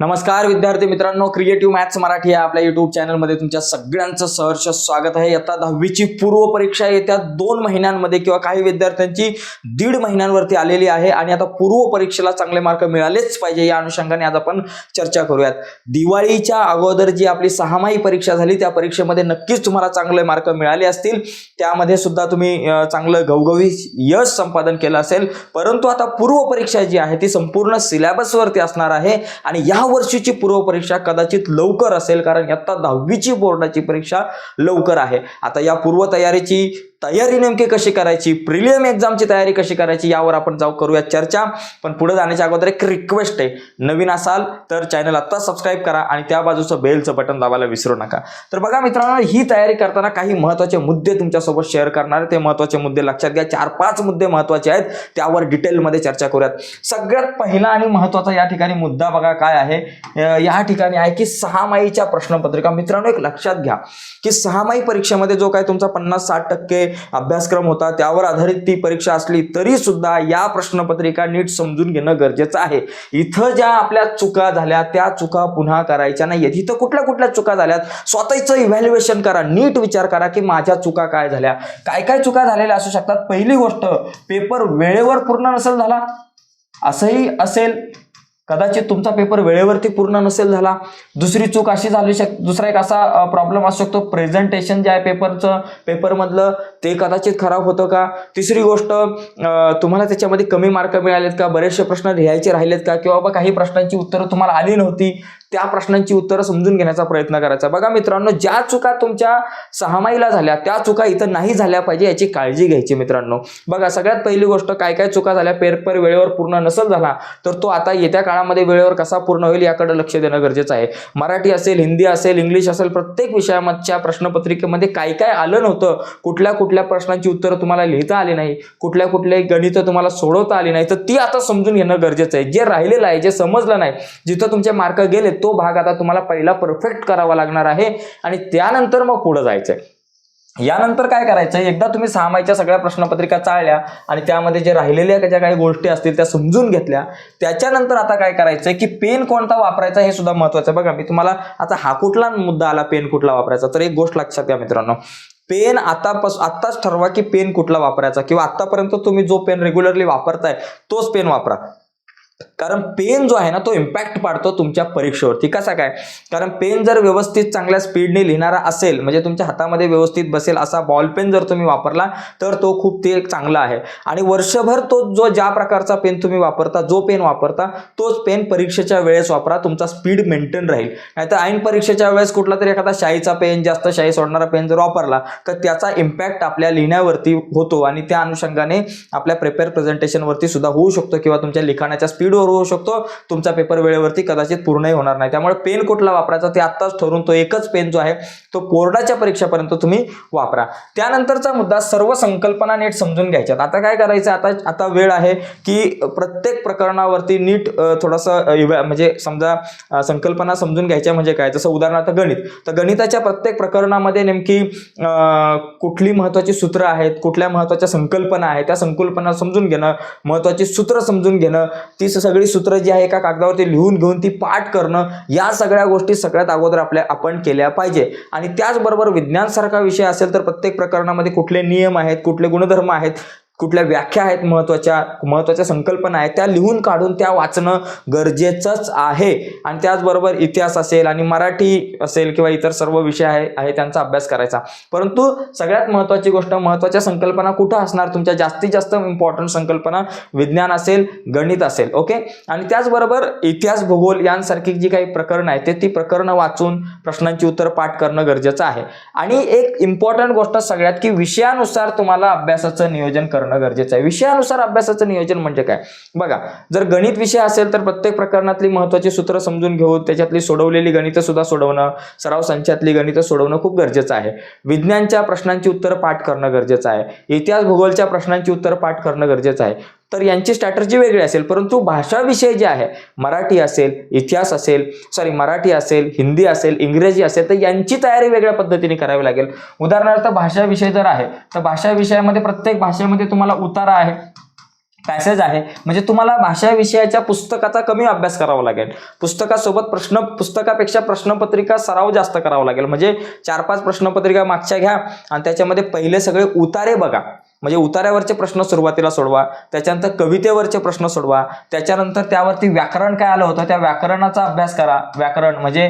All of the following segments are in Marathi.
नमस्कार विद्यार्थी मित्रांनो क्रिएटिव्ह मॅथ्स मराठी या आपल्या युट्यूब चॅनलमध्ये तुमच्या सगळ्यांचं सहर्ष स्वागत आहे. आता दहावीची पूर्व परीक्षा येत्या दोन महिन्यांमध्ये किंवा काही विद्यार्थ्यांची दीड महिन्यांवरती आलेली आहे आणि आता पूर्व परीक्षेला चांगले मार्क मिळालेच पाहिजे या अनुषंगाने आज आपण चर्चा करूयात. दिवाळीच्या अगोदर जी आपली सहामाही परीक्षा झाली त्या परीक्षेमध्ये नक्कीच तुम्हाला चांगले मार्क मिळाले असतील. त्यामध्ये सुद्धा तुम्ही चांगलं घवघवी यश संपादन केलं असेल. परंतु आता पूर्व परीक्षा जी आहे ती संपूर्ण सिलेबसवरती असणार आहे आणि या वर्षीची पूर्व परीक्षा कदाचित लवकर असेल कारण आत्ता दहावीची बोर्डाची परीक्षा लवकर आहे. आता या पूर्वतयारीची तयारी नेमकी कशी करायची? प्रिलियम एक्झामची तयारी कशी करायची? यावर आपण जाऊ करूया चर्चा. पण पुढे जाण्याच्या अगोदर एक रिक्वेस्ट आहे. नवीन असाल तर चॅनल आत्ता सबस्क्राईब करा आणि त्या बाजूचं बेलचं बटन दाबायला विसरू नका. तर बघा मित्रांनो ही तयारी करताना काही महत्त्वाचे मुद्दे तुमच्यासोबत शेअर करणार ते महत्त्वाचे मुद्दे लक्षात घ्या. चार पाच मुद्दे महत्त्वाचे आहेत. त्यावर डिटेलमध्ये चर्चा करूयात. सगळ्यात पहिला आणि महत्त्वाचा या ठिकाणी मुद्दा बघा काय आहे. या ठिकाणी आहे की सहामाहीच्या प्रश्नपत्रिका. मित्रांनो एक लक्षात घ्या की सहामाही परीक्षेमध्ये जो काय तुमचा पन्नास साठ टक्के अभ्यासक्रम होता त्यावर आधारित ती परीक्षा असली तरी सुद्धा या प्रश्नपत्रिका नीट समजून घेणं गरजेचं आहे. इथं ज्या आपल्या चुका झाल्या त्या चुका पुन्हा करायच्या नाहीयेत. इथं कुठल्या कुठल्या चुका झाल्यात स्वतःचं इव्हॅल्युएशन करा नीट विचार करा की माझ्या चुका काय झाल्या. काय काय चुका झालेल्या असू शकतात? पहिली गोष्ट पेपर वेळेवर पूर्ण नसेल झाला? असंही असेल कदाचित तुमचा पेपर वेळेवरती पूर्ण नसेल झाला दुसरी चूक अशी झाली शक दुसरा एक असा प्रॉब्लेम असू शकतो. प्रेझेंटेशन जे आहे पेपरचं पेपरमधलं ते कदाचित खराब होतं का? तिसरी गोष्ट तुम्हाला त्याच्यामध्ये कमी मार्क मिळालेत का? बरेचसे प्रश्न लिहायचे राहिलेत का? किंवा बाबा काही प्रश्नांची उत्तरं तुम्हाला आली नव्हती त्या प्रश्नांची उत्तरं समजून घेण्याचा प्रयत्न करायचा. बघा मित्रांनो ज्या चुका तुमच्या सहामाईला झाल्या त्या चुका इथं नाही झाल्या पाहिजे याची काळजी घ्यायची मित्रांनो. बघा सगळ्यात पहिली गोष्ट काय काय चुका झाल्या पेपर वेळेवर पूर्ण नसेल झाला तर तो आता येत्या काळामध्ये वेळेवर कसा पूर्ण होईल याकडे लक्ष देणं गरजेचं आहे. मराठी असेल हिंदी असेल इंग्लिश असेल प्रत्येक विषयामधच्या प्रश्नपत्रिकेमध्ये काय काय आलं नव्हतं कुठल्या कुठल्या प्रश्नांची उत्तरं तुम्हाला लिहिता आली नाही कुठल्या कुठल्या गणितं तुम्हाला सोडवता आली नाही तर ती आता समजून घेणं गरजेचं आहे. जे राहिलेलं आहे जे समजलं नाही जिथं तुमचे मार्क गेलेत तो भाग आता तुम्हाला पहिला परफेक्ट करावा लागणार आहे. आणि त्यानंतर मग पुढे जायचंय. यानंतर काय करायचं एकदा तुम्ही सहामाईच्या सगळ्या प्रश्नपत्रिका चाळल्या आणि त्यामध्ये जे राहिलेल्या ज्या काही गोष्टी असतील त्या समजून घेतल्या. त्याच्यानंतर आता काय करायचं की पेन कोणता वापरायचा हे सुद्धा महत्वाचं आहे. बघा मी तुम्हाला आता हा कुठला मुद्दा आला पेन कुठला वापरायचा? तर एक गोष्ट लक्षात घ्या मित्रांनो. पेन आतापास आत्ताच ठरवा की पेन कुठला वापरायचा किंवा आतापर्यंत तुम्ही जो पेन रेग्युलरली वापरताय तोच पेन वापरा. कारण पेन जो आहे ना तो इम्पॅक्ट पाडतो तुमच्या परीक्षेवरती. कसा काय? कारण पेन जर व्यवस्थित चांगल्या स्पीडने लिहिणारा असेल म्हणजे तुमच्या हातामध्ये व्यवस्थित बसेल असा बॉल पेन जर तुम्ही वापरला तर तो खूप ते चांगला आहे. आणि वर्षभर तो जो ज्या प्रकारचा पेन तुम्ही वापरता जो पेन वापरता तोच पेन परीक्षेच्या वेळेस वापरा तुमचा स्पीड मेंटेन राहील. नाहीतर ऐन परीक्षेच्या वेळेस कुठला तरी एखादा शाईचा पेन जास्त शाई सोडणारा पेन जर वापरला तर त्याचा इम्पॅक्ट आपल्या लिहिण्यावरती होतो. आणि त्या अनुषंगाने आपल्या प्रिपेअर प्रेझेंटेशनवरती सुद्धा होऊ शकतो किंवा तुमच्या लिखाणाच्या स्पीडवर होऊ शकतो. तुमचा पेपर वेळेवरती कदाचित पूर्णही होणार नाही. त्यामुळे पेन कुठला वापरायचा ते आत्ताच ठरून तो एकच पेन जो आहे तो बोर्डाच्या परीक्षेपर्यंत तुम्ही वापरा. त्यानंतरचा मुद्दा सर्व संकल्पना नीट समजून घ्यायच्यात. आता काय करायचं? आता आता वेळ आहे की प्रत्येक प्रकरणावरती नीट थोडासा थोडंसं म्हणजे समजा संकल्पना समजून घ्यायच्या म्हणजे काय? जसं उदाहरणार्थ गणित. तर गणिताच्या प्रत्येक प्रकरणामध्ये नेमकी कुठली महत्त्वाची सूत्र आहेत कुठल्या महत्त्वाच्या संकल्पना आहेत त्या संकल्पना समजून घेणं महत्त्वाची सूत्र समजून घेणं ती सगळी सूत्र जी आहे एका कागदावरती लिहून घेऊन ती पाठ करणं या सगळ्या गोष्टी सगळ्यात अगोदर आपल्या आपण केल्या पाहिजे. आणि त्याचबरोबर विज्ञानसारखा विषय असेल तर प्रत्येक प्रकरणामध्ये कुठले नियम आहेत कुठले गुणधर्म आहेत कुठल्या व्याख्या आहेत महत्त्वाच्या महत्त्वाच्या संकल्पना आहेत त्या लिहून काढून त्या वाचणं गरजेचंच आहे. आणि त्याचबरोबर इतिहास असेल आणि मराठी असेल किंवा इतर सर्व विषय आहे आहे त्यांचा अभ्यास करायचा. परंतु सगळ्यात महत्त्वाची गोष्ट महत्त्वाच्या संकल्पना कुठं असणार? तुमच्या जास्तीत जास्त इम्पॉर्टंट संकल्पना विज्ञान असेल गणित असेल ओके? आणि त्याचबरोबर इतिहास भूगोल यांसारखी जी काही प्रकरणं आहेत ते ती प्रकरणं वाचून प्रश्नांची उत्तर पाठ करणं गरजेचं आहे. आणि एक इम्पॉर्टंट गोष्ट सगळ्यात की विषयानुसार तुम्हाला अभ्यासाचं नियोजन करणं गरजेचं आहे. विषयानुसार अभ्यासाचं नियोजन म्हणजे काय? बघा जर गणित विषय असेल तर प्रत्येक प्रकरणातली महत्वाची सूत्र समजून घेऊन त्याच्यातली सोडवलेली गणितं सुद्धा सोडवणं सराव संचातली गणितं सोडवणं खूप गरजेचं आहे. विज्ञानच्या प्रश्नांची उत्तरं पाठ करणं गरजेचं आहे. इतिहास भूगोलच्या प्रश्नांची उत्तरं पाठ करणं गरजेचं आहे. तर यांची स्ट्रॅटर्जी वेगळी असेल. परंतु भाषाविषय जे आहे मराठी असेल इतिहास असेल सॉरी मराठी असेल हिंदी असेल इंग्रजी असेल तर यांची तयारी वेगळ्या पद्धतीने करावी लागेल. उदाहरणार्थ भाषा विषय जर आहे तर भाषा विषयामध्ये प्रत्येक भाषेमध्ये तुम्हाला उतारा आहे पॅसेज आहे. म्हणजे तुम्हाला भाषा विषयाच्या पुस्तकाचा कमी अभ्यास करावा लागेल. पुस्तकासोबत प्रश्न पुस्तकापेक्षा प्रश्नपत्रिका सराव जास्त करावा लागेल. म्हणजे चार पाच प्रश्नपत्रिका मागच्या घ्या आणि त्याच्यामध्ये पहिले सगळे उतारे बघा. म्हणजे उतार्यावरचे प्रश्न सुरुवातीला सोडवा त्याच्यानंतर कवितेवरचे प्रश्न सोडवा त्याच्यानंतर त्यावरती व्याकरण काय आलं होतं त्या व्याकरणाचा अभ्यास करा. व्याकरण म्हणजे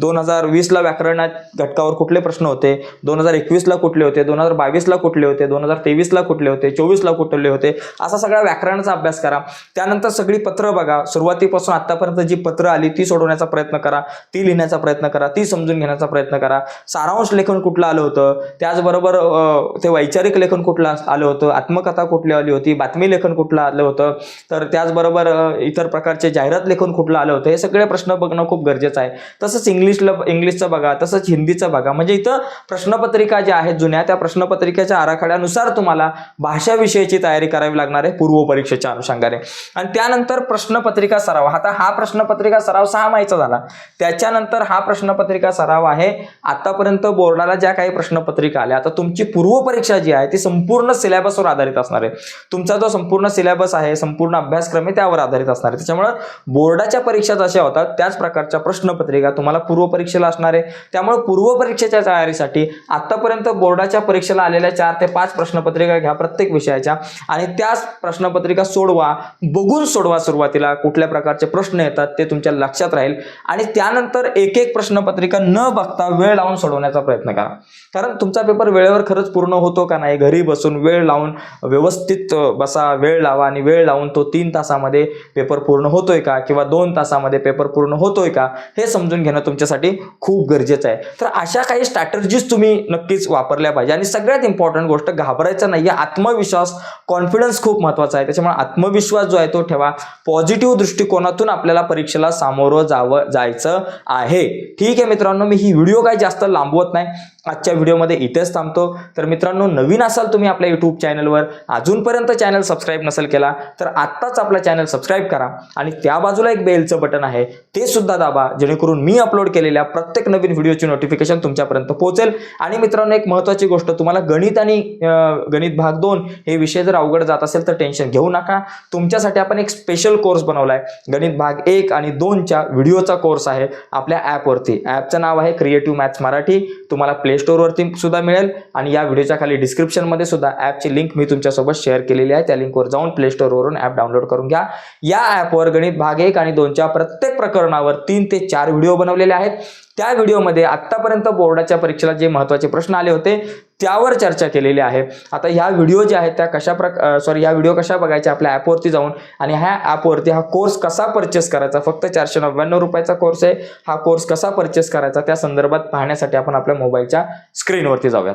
दोन हजार वीसला व्याकरणात घटकावर कुठले प्रश्न होते? दोन हजार एकवीसला कुठले होते? दोन हजार बावीसला कुठले होते? दोन हजार तेवीसला कुठले होते? चोवीसला कुठले होते? असा सगळा व्याकरणाचा अभ्यास करा. त्यानंतर सगळी पत्रं बघा. सुरुवातीपासून आत्तापर्यंत जी पत्रं आली ती सोडवण्याचा प्रयत्न करा. ती लिहिण्याचा प्रयत्न करा. ती समजून घेण्याचा प्रयत्न करा. सारांश लेखन कुठलं आलं होतं? त्याचबरोबर ते वैचारिक लेखन कुठलं आलं होतं? आत्मकथा कुठली आली होती? बातमी लेखन कुठलं आलं होतं? तर त्याचबरोबर इतर प्रकारचे जाहिरात लेखन कुठलं आलं होतं? हे सगळे प्रश्न बघणं खूप गरजेचं आहे. तसंच इंग्लिशला इंग्लिशचं बघा तसंच हिंदीचं बघा. म्हणजे इथं प्रश्नपत्रिका ज्या आहेत जुन्या त्या प्रश्नपत्रिकेच्या आराखड्यानुसार तुम्हाला भाषाविषयीची तयारी करावी लागणार आहे पूर्व परीक्षेच्या अनुषंगाने. आणि त्यानंतर प्रश्नपत्रिका सराव. आता हा प्रश्नपत्रिका सराव सहा माहीचा झाला. त्याच्यानंतर हा प्रश्नपत्रिका सराव आहे आतापर्यंत बोर्डाला ज्या काही प्रश्नपत्रिका आल्या आता तुमची पूर्व परीक्षा जी आहे ती संपूर्ण सिलेबसवर आधारित असणार आहे. तुमचा जो संपूर्ण सिलेबस आहे संपूर्ण अभ्यासक्रम आहे त्यावर आधारित असणार आहे. त्याच्यामुळं बोर्डाच्या परीक्षा जशा होतात त्याच प्रकारच्या प्रश्नपत्रिका तुम्हाला पूर्व परीक्षेला असणार. आहे त्यामुळे पूर्व परीक्षेच्या तयारीसाठी आतापर्यंत बोर्डाच्या परीक्षेला आलेल्या चार ते पाच प्रश्नपत्रिका घ्या प्रत्येक विषयाच्या. आणि त्याच प्रश्नपत्रिका सोडवा बघून सोडवा सुरुवातीला कुठल्या प्रकारचे प्रश्न येतात ते तुमच्या लक्षात राहील. आणि त्यानंतर एक एक प्रश्नपत्रिका न बघता वेळ लावून सोडवण्याचा प्रयत्न करा. कारण तुमचा पेपर वेळेवर खरंच पूर्ण होतो का नाही? घरी बसून वेळ लावून व्यवस्थित बसा वेळ लावा आणि वेळ लावून तो तीन तासामध्ये पेपर पूर्ण होतोय का? किंवा दोन तासामध्ये पेपर पूर्ण होतोय का? हे समजून घेणं तुमच्यासाठी खूप गरजेचं आहे. तर अशा काही स्ट्रॅटर्जीज तुम्ही नक्कीच वापरल्या पाहिजे. आणि सगळ्यात इम्पॉर्टंट गोष्ट घाबरायचं नाही आत्मविश्वास कॉन्फिडन्स खूप महत्त्वाचा आहे. त्याच्यामुळे आत्मविश्वास जो आहे तो ठेवा. पॉझिटिव्ह दृष्टिकोनातून आपल्याला परीक्षेला सामोरं जावं जायचं आहे. ठीक आहे मित्रांनो मी ही व्हिडिओ काही जास्त लांबवत नाही. आजच्या व्हिडिओमध्ये इथेच थांबतो. तर मित्रांनो नवीन असाल तुम्ही आपल्या यूट्यूब चॅनलवर अजूनपर्यंत चॅनल सबस्क्राईब नसेल केला तर आत्ताच आपला चॅनल सबस्क्राईब करा. आणि त्या बाजूला एक बेलचं बटन आहे. ते सुद्धा दाबा जेणेकरून मी अपलोड केलेल्या प्रत्येक नवीन व्हिडिओची नोटिफिकेशन तुमच्यापर्यंत पोहोचेल. आणि मित्रांनो एक महत्त्वाची गोष्ट तुम्हाला गणित आणि गणित भाग दोन हे विषय जर अवघड जात असेल तर टेन्शन घेऊ नका. तुमच्यासाठी आपण एक स्पेशल कोर्स बनवला आहे गणित भाग एक आणि दोनच्या व्हिडिओचा कोर्स आहे आपल्या ॲपवरती ॲपचं नाव आहे क्रिएटिव्ह मॅथ्स मराठी तुम्हाला प्ले स्टोअरवरती सुद्धा मिळेल आणि या व्हिडिओच्या खाली डिस्क्रिप्शनमध्ये सुद्धा ॲपची लिंक मी तुमच्यासोबत शेअर केलेली आहे. त्या लिंकवर जाऊन प्ले स्टोअरवरून ॲप डाउनलोड करून घ्या. या ॲपवर गणित भाग एक आणि दोनच्या प्रत्येक प्रकरणावर तीन ते चार व्हिडिओ बनवलेले आहेत. त्या व्हिडिओमध्ये आत्तापर्यंत बोर्डाच्या परीक्षेला जे महत्त्वाचे प्रश्न आले होते त्यावर चर्चा केलेली आहे. आता ह्या व्हिडिओ ज्या आहेत त्या कशा प्रकार सॉरी ह्या व्हिडिओ कशा बघायच्या आपल्या ॲपवरती जाऊन आणि ह्या ॲपवरती हा कोर्स कसा परचेस करायचा? फक्त चारशे नव्याण्णव रुपयाचा कोर्स आहे. हा कोर्स कसा परचेस करायचा? त्या संदर्भात पाहण्यासाठी आपण आपल्या मोबाईलच्या स्क्रीनवरती जाऊयात.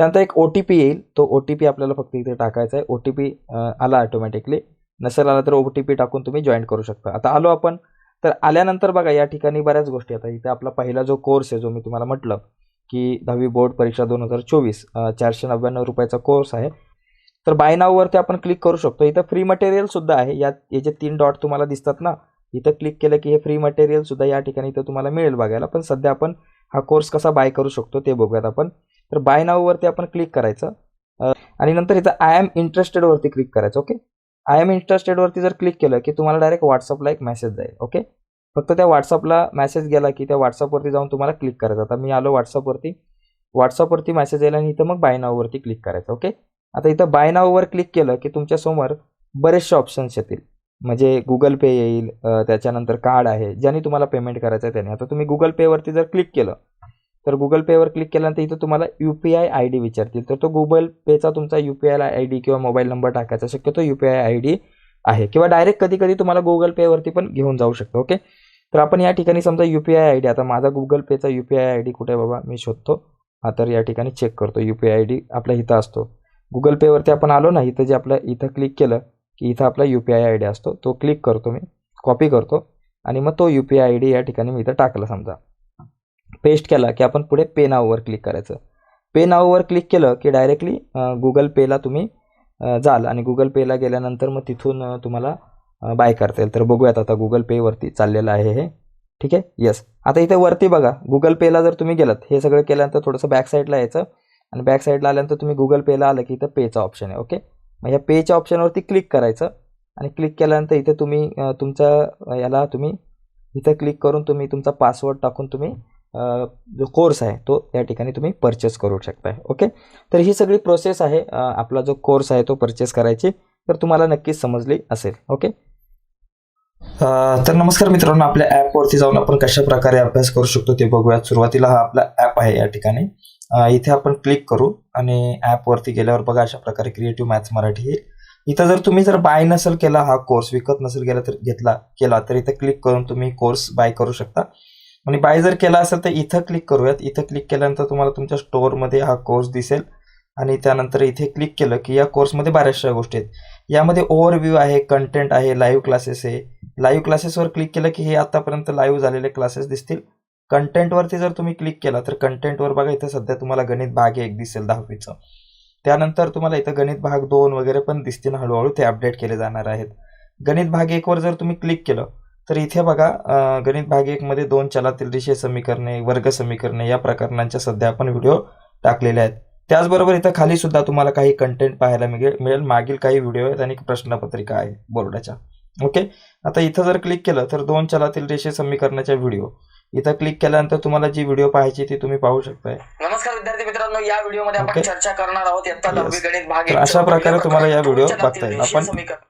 त्यानंतर एक ओ टी पी येईल. तो ओ टी पी आपल्याला फक्त इथे टाकायचा आहे. ओ टी पी आला ऑटोमॅटिकली नसेल आला तर ओ टी पी टाकून तुम्ही जॉईन करू शकता. आता आलो आपण. तर आल्यानंतर बघा या ठिकाणी बऱ्याच गोष्टी आता इथे आपला पहिला जो कोर्स आहे जो मी तुम्हाला म्हटलं की दहावी बोर्ड परीक्षा दोन हजार चोवीस चारशे नव्याण्णव रुपयाचा कोर्स आहे. तर बाय नाववरती आपण क्लिक करू शकतो. इथं फ्री मटेरियल सुद्धा आहे. यात याचे तीन डॉट तुम्हाला दिसतात ना इथं क्लिक केलं की हे फ्री मटेरियल सुद्धा या ठिकाणी इथं तुम्हाला मिळेल बघायला. पण सध्या आपण हा कोर्स कसा बाय करू शकतो ते बघूयात आपण. तर बाय नाववरती आपण क्लिक करायचं. आणि नंतर इथं आय एम इंटरेस्टेडवरती क्लिक करायचं ओके आय एम इंटरेस्टेडवरती जर क्लिक केलं की तुम्हाला डायरेक्ट व्हॉट्सअपला एक मेसेज जाईल ओके फक्त त्या व्हॉट्सअपला मेसेज गेला की त्या व्हॉट्सअपवरती जाऊन तुम्हाला क्लिक करायचं. आता मी आलो व्हॉट्सअपवरती व्हॉट्सअपवरती मेसेज येईल आणि इथं मग बाय नाववरती क्लिक करायचं ओके आता इथं बाय नाववर क्लिक केलं की तुमच्यासमोर बरेचसे ऑप्शन्स येतील. म्हणजे गुगल पे येईल त्याच्यानंतर कार्ड आहे ज्याने तुम्हाला पेमेंट करायचं आहे त्याने. आता तुम्ही गुगल पेवरती जर क्लिक केलं तर गुगल पेवर क्लिक केल्यानंतर इथं तुम्हाला U P I I D विचारतील. तर तो गुगल पेचा तुमचा U P I I D किंवा मोबाईल नंबर टाकायचा. शक्यतो U P I I D आहे. किंवा डायरेक्ट कधी कधी तुम्हाला गुगल पेवरती पण घेऊन जाऊ शकतो ओके तर आपण या ठिकाणी समजा U P I I D आता माझा गुगल पेचा U P I I D कुठे आहे बाबा? मी शोधतो. हा तर या ठिकाणी चेक करतो. U P I I D आपल्या इथं असतो. गुगल पेवरती आपण आलो ना इथं जे आपलं इथं क्लिक केलं की इथं आपला U P I I D असतो. तो क्लिक करतो मी. कॉपी करतो. आणि मग तो U P I I D या ठिकाणी मी इथं टाकला समजा. पेस्ट केला की आपण पुढे पे नाववर क्लिक करायचं. पे नाववर क्लिक केलं की डायरेक्टली गुगल पेला तुम्ही जाल आणि गुगल पेला गेल्यानंतर मग तिथून तुम्हाला बाय करता येईल. तर बघूयात आता गुगल पेवरती चाललेलं आहे हे. ठीक आहे? येस आता इथे वरती बघा. गुगल पेला जर तुम्ही गेलात हे सगळं केल्यानंतर थोडंसं बॅक साईडला यायचं. आणि बॅक साईडला आल्यानंतर तुम्ही गुगल पेला आलं की इथं पेचा ऑप्शन आहे. ओके मग ह्या पेच्या ऑप्शनवरती क्लिक करायचं. आणि क्लिक केल्यानंतर इथे तुम्ही तुमचा याला तुम्ही इथं क्लिक करून तुम्ही तुमचा पासवर्ड टाकून तुम्ही जो कोर्स आहे तो या ठिकाणी तुम्ही परचेस करू शकताय. ओके तर ही सगळी प्रोसेस आहे. आपला जो कोर्स आहे तो परचेस करायची. तर तुम्हाला नक्कीच समजली असेल. ओके तर नमस्कार मित्रांनो आपल्या ॲपवरती जाऊन आपण कशा प्रकारे अभ्यास करू शकतो ते बघूयात. सुरुवातीला हा आपला ॲप आहे या ठिकाणी. इथे आपण क्लिक करू आणि ॲपवरती गेल्यावर बघा अशा प्रकारे क्रिएटिव्ह मॅथ्स मराठी येईल इथं जर तुम्ही जर बाय नसेल केला हा कोर्स विकत नसेल गेला तर घेतला केला तर इथं क्लिक करून तुम्ही कोर्स बाय करू शकता. आणि बाय जर केला असेल तर इथं क्लिक करूयात. इथं क्लिक केल्यानंतर तुम्हाला तुमच्या स्टोअरमध्ये हा कोर्स दिसेल. आणि त्यानंतर इथे क्लिक केलं की या कोर्समध्ये बऱ्याचशा गोष्टी आहेत. यामध्ये ओव्हरव्ह्यू आहे कंटेंट आहे लाईव्ह क्लासेस आहे. लाईव्ह क्लासेसवर क्लिक केलं की हे आतापर्यंत लाईव्ह झालेले क्लासेस दिसतील. कंटेंटवरती जर तुम्ही क्लिक केला तर कंटेंटवर बघा इथं सध्या तुम्हाला गणित भाग एक दिसेल दहावीचं. त्यानंतर तुम्हाला इथं गणित भाग दोन वगैरे पण दिसतील. हळूहळू ते अपडेट केले जाणार आहेत. गणित भाग एकवर जर तुम्ही क्लिक केलं तर इथे बघा गणित भाग एकमध्ये दोन चलातील रेषीय समीकरणे वर्ग समीकरणे या प्रकरणांच्या सध्या आपण व्हिडिओ टाकलेले आहेत. त्याचबरोबर इथं खाली सुद्धा तुम्हाला काही कंटेंट पाहायला मिळेल मिळेल. मागील काही व्हिडिओ आहेत आणि प्रश्नपत्रिका आहे बोर्डाच्या. ओके आता इथं जर क्लिक केलं तर दोन चलातील रेषीय समीकरणाच्या व्हिडिओ इथं क्लिक केल्यानंतर तुम्हाला जी व्हिडिओ पाहायची ती तुम्ही पाहू शकताय. नमस्कार विद्यार्थी मित्रांनो या व्हिडिओमध्ये आपण. चर्चा करणार आहोत. गणित भाग अशा प्रकारे तुम्हाला या व्हिडिओ बघता येईल. आपण-.